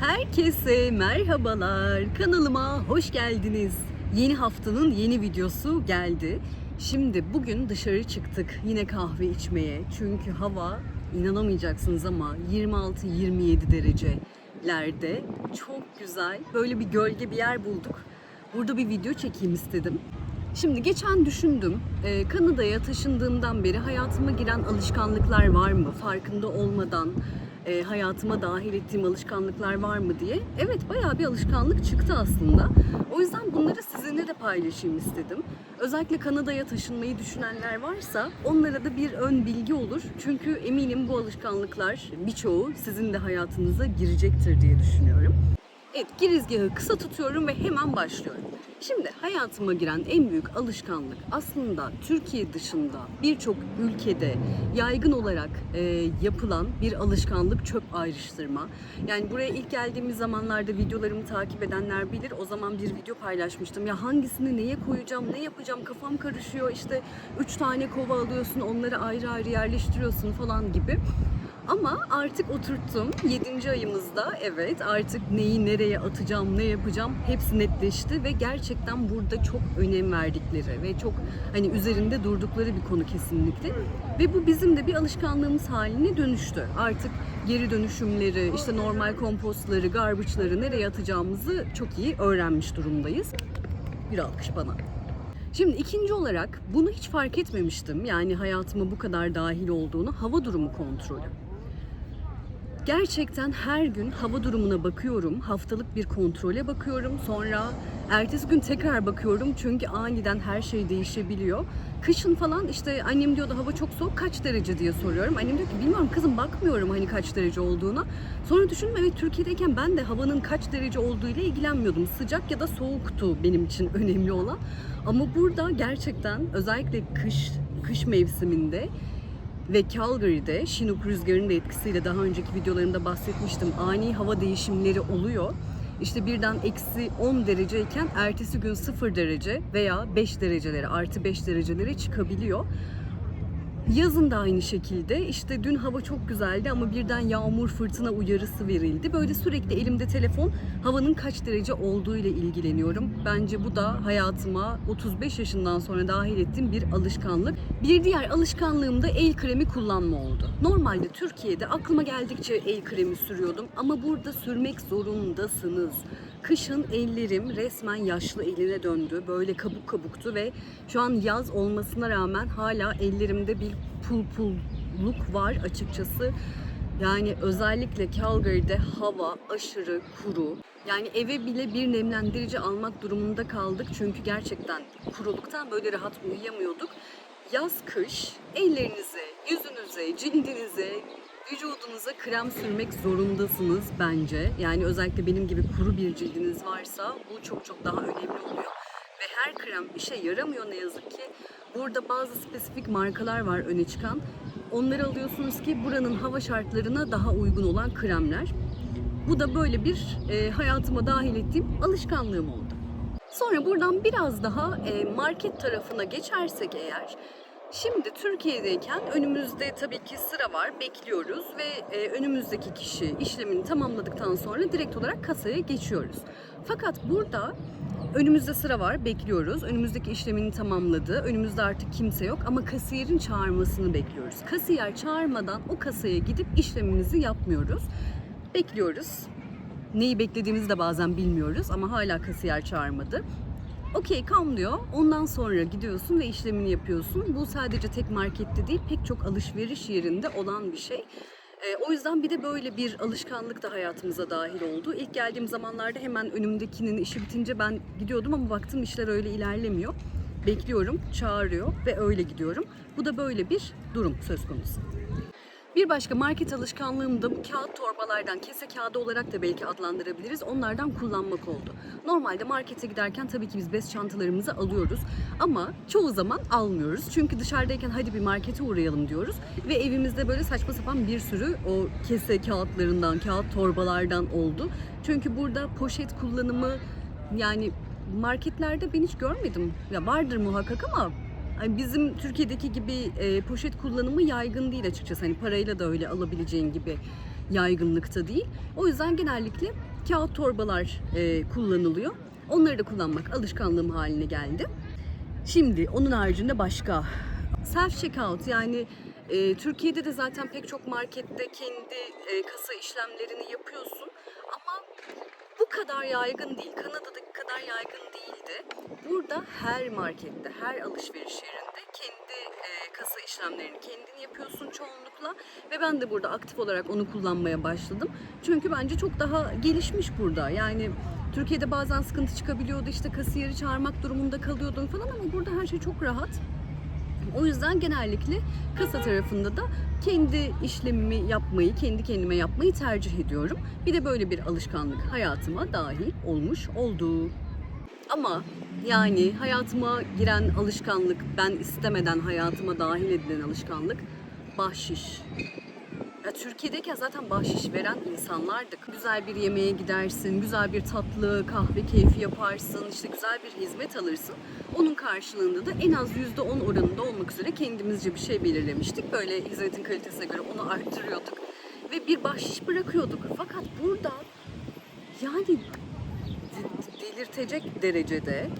Herkese merhabalar. Kanalıma hoş geldiniz. Yeni haftanın yeni videosu geldi. Şimdi bugün dışarı çıktık yine kahve içmeye. Çünkü hava inanamayacaksınız ama 26-27 derecelerde. Çok güzel. Böyle bir gölge bir yer bulduk. Burada bir video çekeyim istedim. Şimdi geçen düşündüm. Ee, Kanada'ya taşındığımdan beri hayatıma giren alışkanlıklar var mı? Farkında olmadan e, hayatıma dahil ettiğim alışkanlıklar var mı diye. Evet bayağı bir alışkanlık çıktı aslında. O yüzden bunları sizinle de paylaşayım istedim. Özellikle Kanada'ya taşınmayı düşünenler varsa onlara da bir ön bilgi olur. Çünkü eminim bu alışkanlıklar birçoğu sizin de hayatınıza girecektir diye düşünüyorum. Evet, girizgahı kısa tutuyorum ve hemen başlıyorum. Şimdi hayatıma giren en büyük alışkanlık aslında Türkiye dışında birçok ülkede yaygın olarak e, yapılan bir alışkanlık çöp ayrıştırma. Yani buraya ilk geldiğimiz zamanlarda videolarımı takip edenler bilir. O zaman bir video paylaşmıştım. Ya hangisini neye koyacağım, ne yapacağım kafam karışıyor. İşte üç tane kova alıyorsun, onları ayrı ayrı yerleştiriyorsun falan gibi. Ama artık oturttum. 7. ayımızda evet artık neyi nereye atacağım, ne yapacağım hepsi netleşti ve gerçekten burada çok önem verdikleri ve çok hani üzerinde durdukları bir konu kesinlikle. Ve bu bizim de bir alışkanlığımız haline dönüştü. Artık geri dönüşümleri, işte normal kompostları, garbage'ları nereye atacağımızı çok iyi öğrenmiş durumdayız. Bir alkış bana. Şimdi ikinci olarak bunu hiç fark etmemiştim. Yani hayatıma bu kadar dahil olduğunu hava durumu kontrolü. Gerçekten her gün hava durumuna bakıyorum. Haftalık bir kontrole bakıyorum. Sonra ertesi gün tekrar bakıyorum. Çünkü aniden her şey değişebiliyor. Kışın falan işte annem diyordu hava çok soğuk kaç derece diye soruyorum. Annem diyor ki bilmiyorum kızım bakmıyorum hani kaç derece olduğuna. Sonra düşündüm evet Türkiye'deyken ben de havanın kaç derece olduğu ile ilgilenmiyordum. Sıcak ya da soğuktu benim için önemli olan. Ama burada gerçekten özellikle kış kış mevsiminde ve Calgary'de Chinook rüzgarının da etkisiyle daha önceki videolarımda bahsetmiştim. Ani hava değişimleri oluyor. İşte birden eksi 10 dereceyken ertesi gün 0 derece veya 5 derecelere artı 5 derecelere çıkabiliyor. Yazın da aynı şekilde işte dün hava çok güzeldi ama birden yağmur fırtına uyarısı verildi. Böyle sürekli elimde telefon havanın kaç derece olduğu ile ilgileniyorum. Bence bu da hayatıma 35 yaşından sonra dahil ettiğim bir alışkanlık. Bir diğer alışkanlığım da el kremi kullanma oldu. Normalde Türkiye'de aklıma geldikçe el kremi sürüyordum ama burada sürmek zorundasınız. Kışın ellerim resmen yaşlı eline döndü. Böyle kabuk kabuktu ve şu an yaz olmasına rağmen hala ellerimde bir pul pulluk var açıkçası. Yani özellikle Calgary'de hava aşırı kuru. Yani eve bile bir nemlendirici almak durumunda kaldık. Çünkü gerçekten kuruluktan böyle rahat uyuyamıyorduk. Yaz kış ellerinize, yüzünüze, cildinize, vücudunuza krem sürmek zorundasınız bence. Yani özellikle benim gibi kuru bir cildiniz varsa bu çok çok daha önemli oluyor. Ve her krem işe yaramıyor ne yazık ki. Burada bazı spesifik markalar var öne çıkan. Onları alıyorsunuz ki buranın hava şartlarına daha uygun olan kremler. Bu da böyle bir e, hayatıma dahil ettiğim alışkanlığım oldu. Sonra buradan biraz daha e, market tarafına geçersek eğer Şimdi Türkiye'deyken önümüzde tabii ki sıra var, bekliyoruz ve e, önümüzdeki kişi işlemini tamamladıktan sonra direkt olarak kasaya geçiyoruz. Fakat burada önümüzde sıra var, bekliyoruz. Önümüzdeki işlemini tamamladı. Önümüzde artık kimse yok ama kasiyerin çağırmasını bekliyoruz. Kasiyer çağırmadan o kasaya gidip işlemimizi yapmıyoruz. Bekliyoruz. Neyi beklediğimizi de bazen bilmiyoruz ama hala kasiyer çağırmadı. Okey kam diyor. Ondan sonra gidiyorsun ve işlemini yapıyorsun. Bu sadece tek markette değil pek çok alışveriş yerinde olan bir şey. Ee, o yüzden bir de böyle bir alışkanlık da hayatımıza dahil oldu. İlk geldiğim zamanlarda hemen önümdekinin işi bitince ben gidiyordum ama baktım işler öyle ilerlemiyor. Bekliyorum, çağırıyor ve öyle gidiyorum. Bu da böyle bir durum söz konusu. Bir başka market alışkanlığım da bu kağıt torbalardan kese kağıdı olarak da belki adlandırabiliriz. Onlardan kullanmak oldu. Normalde markete giderken tabii ki biz bez çantalarımızı alıyoruz. Ama çoğu zaman almıyoruz. Çünkü dışarıdayken hadi bir markete uğrayalım diyoruz. Ve evimizde böyle saçma sapan bir sürü o kese kağıtlarından, kağıt torbalardan oldu. Çünkü burada poşet kullanımı yani marketlerde ben hiç görmedim. Ya vardır muhakkak ama bizim Türkiye'deki gibi e, poşet kullanımı yaygın değil açıkçası. Hani parayla da öyle alabileceğin gibi yaygınlıkta değil. O yüzden genellikle kağıt torbalar e, kullanılıyor. Onları da kullanmak alışkanlığım haline geldi. Şimdi onun haricinde başka self checkout yani e, Türkiye'de de zaten pek çok markette kendi e, kasa işlemlerini yapıyorsun ama bu kadar yaygın değil. Kanada'daki kadar yaygın değildi. Burada her markette, her alışveriş yerinde kendi e, kasa işlemlerini kendin yapıyorsun çoğunlukla ve ben de burada aktif olarak onu kullanmaya başladım. Çünkü bence çok daha gelişmiş burada. Yani Türkiye'de bazen sıkıntı çıkabiliyordu işte kasiyeri çağırmak durumunda kalıyordum falan ama burada her şey çok rahat. O yüzden genellikle kasa tarafında da kendi işlemimi yapmayı, kendi kendime yapmayı tercih ediyorum. Bir de böyle bir alışkanlık hayatıma dahil olmuş oldu. Ama yani hayatıma giren alışkanlık, ben istemeden hayatıma dahil edilen alışkanlık bahşiş. Ya Türkiye'deyken zaten bahşiş veren insanlardık. Güzel bir yemeğe gidersin, güzel bir tatlı, kahve keyfi yaparsın, işte güzel bir hizmet alırsın. Onun karşılığında da en az %10 oranında olmak üzere kendimizce bir şey belirlemiştik. Böyle hizmetin kalitesine göre onu arttırıyorduk. Ve bir bahşiş bırakıyorduk. Fakat burada yani de- delirtecek derecede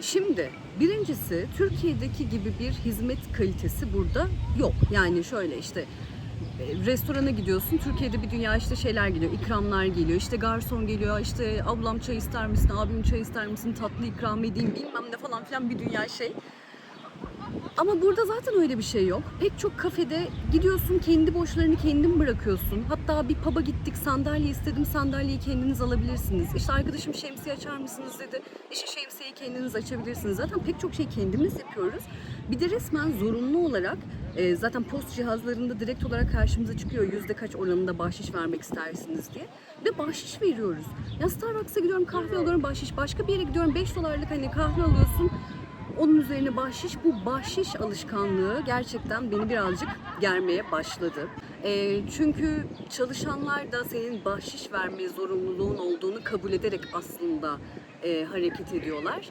Şimdi birincisi Türkiye'deki gibi bir hizmet kalitesi burada yok. Yani şöyle işte restorana gidiyorsun. Türkiye'de bir dünya işte şeyler geliyor, ikramlar geliyor. İşte garson geliyor, işte ablam çay ister misin, abim çay ister misin, tatlı ikram edeyim bilmem ne falan filan bir dünya şey. Ama burada zaten öyle bir şey yok. Pek çok kafede gidiyorsun kendi boşlarını kendin bırakıyorsun. Hatta bir pub'a gittik sandalye istedim sandalyeyi kendiniz alabilirsiniz. İşte arkadaşım şemsiye açar mısınız dedi. İşte şemsiyeyi kendiniz açabilirsiniz. Zaten pek çok şey kendimiz yapıyoruz. Bir de resmen zorunlu olarak e, zaten post cihazlarında direkt olarak karşımıza çıkıyor yüzde kaç oranında bahşiş vermek istersiniz diye. Ve bahşiş veriyoruz. Ya Starbucks'a gidiyorum kahve alıyorum bahşiş. Başka bir yere gidiyorum 5 dolarlık hani kahve alıyorsun. Onun üzerine bahşiş, bu bahşiş alışkanlığı gerçekten beni birazcık germeye başladı. Ee, çünkü çalışanlar da senin bahşiş verme zorunluluğun olduğunu kabul ederek aslında e, hareket ediyorlar.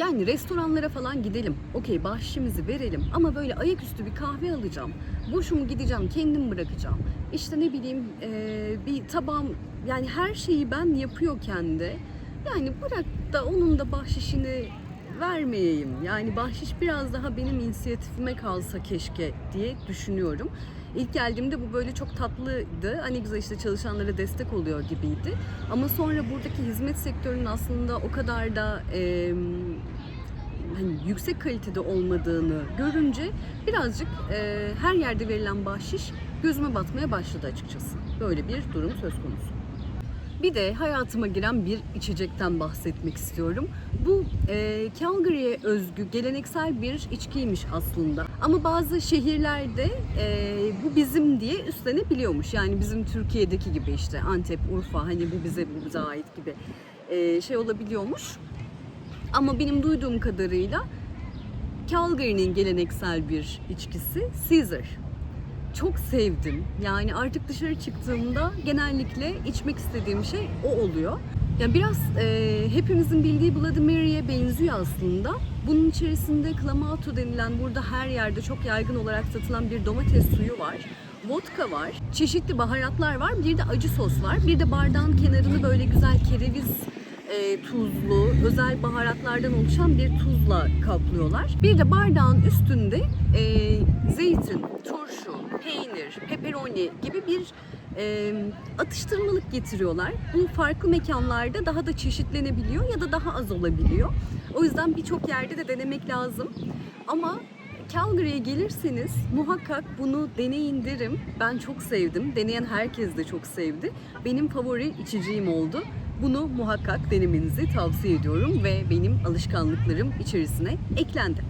Yani restoranlara falan gidelim. Okey bahşişimizi verelim ama böyle ayaküstü bir kahve alacağım. Boşumu gideceğim kendim bırakacağım. İşte ne bileyim e, bir tabağım yani her şeyi ben yapıyorken de yani bırak da onun da bahşişini vermeyeyim. Yani bahşiş biraz daha benim inisiyatifime kalsa keşke diye düşünüyorum. İlk geldiğimde bu böyle çok tatlıydı. Hani güzel işte çalışanlara destek oluyor gibiydi. Ama sonra buradaki hizmet sektörünün aslında o kadar da e, hani yüksek kalitede olmadığını görünce birazcık e, her yerde verilen bahşiş gözüme batmaya başladı açıkçası. Böyle bir durum söz konusu. Bir de hayatıma giren bir içecekten bahsetmek istiyorum. Bu e, Calgary'e özgü geleneksel bir içkiymiş aslında. Ama bazı şehirlerde e, bu bizim diye üstlenebiliyormuş. Yani bizim Türkiye'deki gibi işte Antep, Urfa hani bu bize bu bize ait gibi e, şey olabiliyormuş. Ama benim duyduğum kadarıyla Calgary'nin geleneksel bir içkisi Caesar çok sevdim. Yani artık dışarı çıktığımda genellikle içmek istediğim şey o oluyor. Yani biraz e, hepimizin bildiği Bloody Mary'e benziyor aslında. Bunun içerisinde Clamato denilen burada her yerde çok yaygın olarak satılan bir domates suyu var. Vodka var, çeşitli baharatlar var, bir de acı sos var. Bir de bardağın kenarını böyle güzel kereviz e, tuzlu, özel baharatlardan oluşan bir tuzla kaplıyorlar. Bir de bardağın üstünde e, zeytin, turşu, peynir, pepperoni gibi bir e, atıştırmalık getiriyorlar. Bu farklı mekanlarda daha da çeşitlenebiliyor ya da daha az olabiliyor. O yüzden birçok yerde de denemek lazım. Ama Calgary'e gelirseniz muhakkak bunu deneyin derim. Ben çok sevdim. Deneyen herkes de çok sevdi. Benim favori içeceğim oldu. Bunu muhakkak denemenizi tavsiye ediyorum ve benim alışkanlıklarım içerisine eklendi.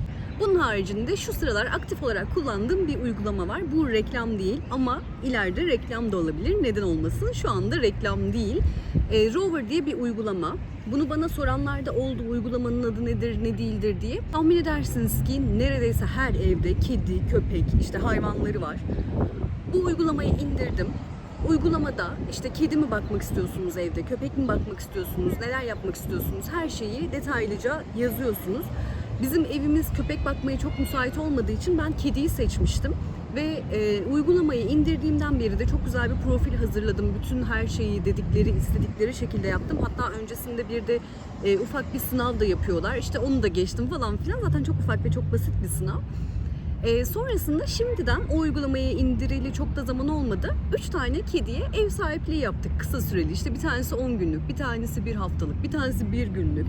Bunun haricinde şu sıralar aktif olarak kullandığım bir uygulama var. Bu reklam değil ama ileride reklam da olabilir. Neden olmasın? Şu anda reklam değil. E, Rover diye bir uygulama. Bunu bana soranlar da oldu. Uygulamanın adı nedir, ne değildir diye. Tahmin edersiniz ki neredeyse her evde kedi, köpek, işte hayvanları var. Bu uygulamayı indirdim. Uygulamada işte kedi mi bakmak istiyorsunuz evde, köpek mi bakmak istiyorsunuz, neler yapmak istiyorsunuz her şeyi detaylıca yazıyorsunuz. Bizim evimiz köpek bakmaya çok müsait olmadığı için ben kediyi seçmiştim. Ve e, uygulamayı indirdiğimden beri de çok güzel bir profil hazırladım. Bütün her şeyi dedikleri, istedikleri şekilde yaptım. Hatta öncesinde bir de e, ufak bir sınav da yapıyorlar. İşte onu da geçtim falan filan. Zaten çok ufak ve çok basit bir sınav. E, sonrasında şimdiden o uygulamayı indireli çok da zaman olmadı. 3 tane kediye ev sahipliği yaptık kısa süreli. İşte bir tanesi 10 günlük, bir tanesi bir haftalık, bir tanesi bir günlük.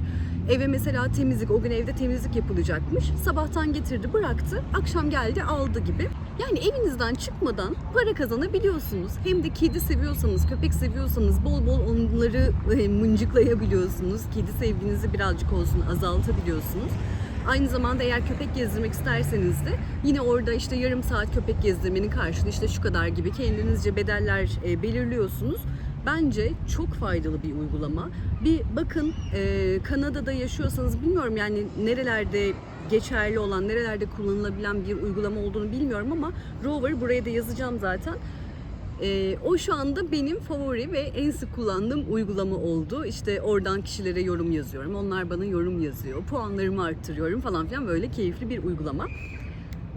Eve mesela temizlik, o gün evde temizlik yapılacakmış. Sabahtan getirdi, bıraktı. Akşam geldi, aldı gibi. Yani evinizden çıkmadan para kazanabiliyorsunuz. Hem de kedi seviyorsanız, köpek seviyorsanız bol bol onları e, mıncıklayabiliyorsunuz. Kedi sevginizi birazcık olsun azaltabiliyorsunuz. Aynı zamanda eğer köpek gezdirmek isterseniz de yine orada işte yarım saat köpek gezdirmenin karşılığı işte şu kadar gibi kendinizce bedeller e, belirliyorsunuz. Bence çok faydalı bir uygulama. Bir bakın e, Kanada'da yaşıyorsanız bilmiyorum yani nerelerde geçerli olan, nerelerde kullanılabilen bir uygulama olduğunu bilmiyorum ama Rover buraya da yazacağım zaten. Ee, o şu anda benim favori ve en sık kullandığım uygulama oldu. İşte oradan kişilere yorum yazıyorum. Onlar bana yorum yazıyor. Puanlarımı arttırıyorum falan filan böyle keyifli bir uygulama.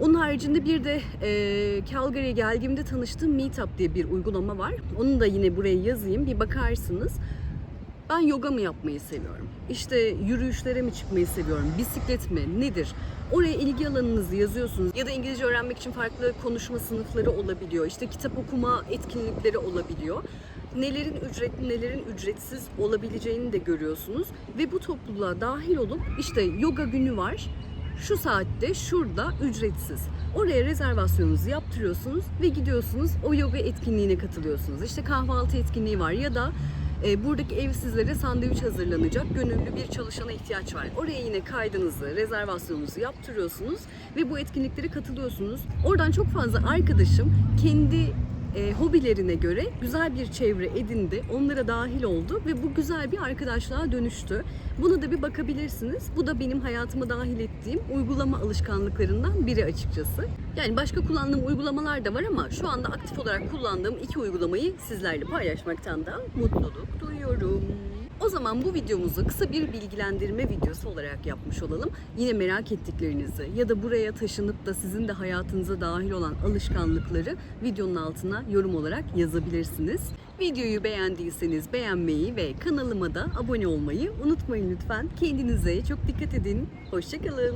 Onun haricinde bir de e, Calgary'e geldiğimde tanıştığım Meetup diye bir uygulama var. Onu da yine buraya yazayım. Bir bakarsınız. Ben yoga mı yapmayı seviyorum? İşte yürüyüşlere mi çıkmayı seviyorum? Bisiklet mi? Nedir? Oraya ilgi alanınızı yazıyorsunuz. Ya da İngilizce öğrenmek için farklı konuşma sınıfları olabiliyor. İşte kitap okuma etkinlikleri olabiliyor. Nelerin ücretli, nelerin ücretsiz olabileceğini de görüyorsunuz. Ve bu topluluğa dahil olup işte yoga günü var. Şu saatte şurada ücretsiz. Oraya rezervasyonunuzu yaptırıyorsunuz ve gidiyorsunuz o yoga etkinliğine katılıyorsunuz. İşte kahvaltı etkinliği var ya da e, buradaki evsizlere sandviç hazırlanacak gönüllü bir çalışana ihtiyaç var. Oraya yine kaydınızı, rezervasyonunuzu yaptırıyorsunuz ve bu etkinliklere katılıyorsunuz. Oradan çok fazla arkadaşım kendi e, hobilerine göre güzel bir çevre edindi. Onlara dahil oldu ve bu güzel bir arkadaşlığa dönüştü. Buna da bir bakabilirsiniz. Bu da benim hayatıma dahil ettiğim uygulama alışkanlıklarından biri açıkçası. Yani başka kullandığım uygulamalar da var ama şu anda aktif olarak kullandığım iki uygulamayı sizlerle paylaşmaktan da mutluluk duyuyorum. O zaman bu videomuzu kısa bir bilgilendirme videosu olarak yapmış olalım. Yine merak ettiklerinizi ya da buraya taşınıp da sizin de hayatınıza dahil olan alışkanlıkları videonun altına yorum olarak yazabilirsiniz. Videoyu beğendiyseniz beğenmeyi ve kanalıma da abone olmayı unutmayın lütfen. Kendinize çok dikkat edin. Hoşçakalın.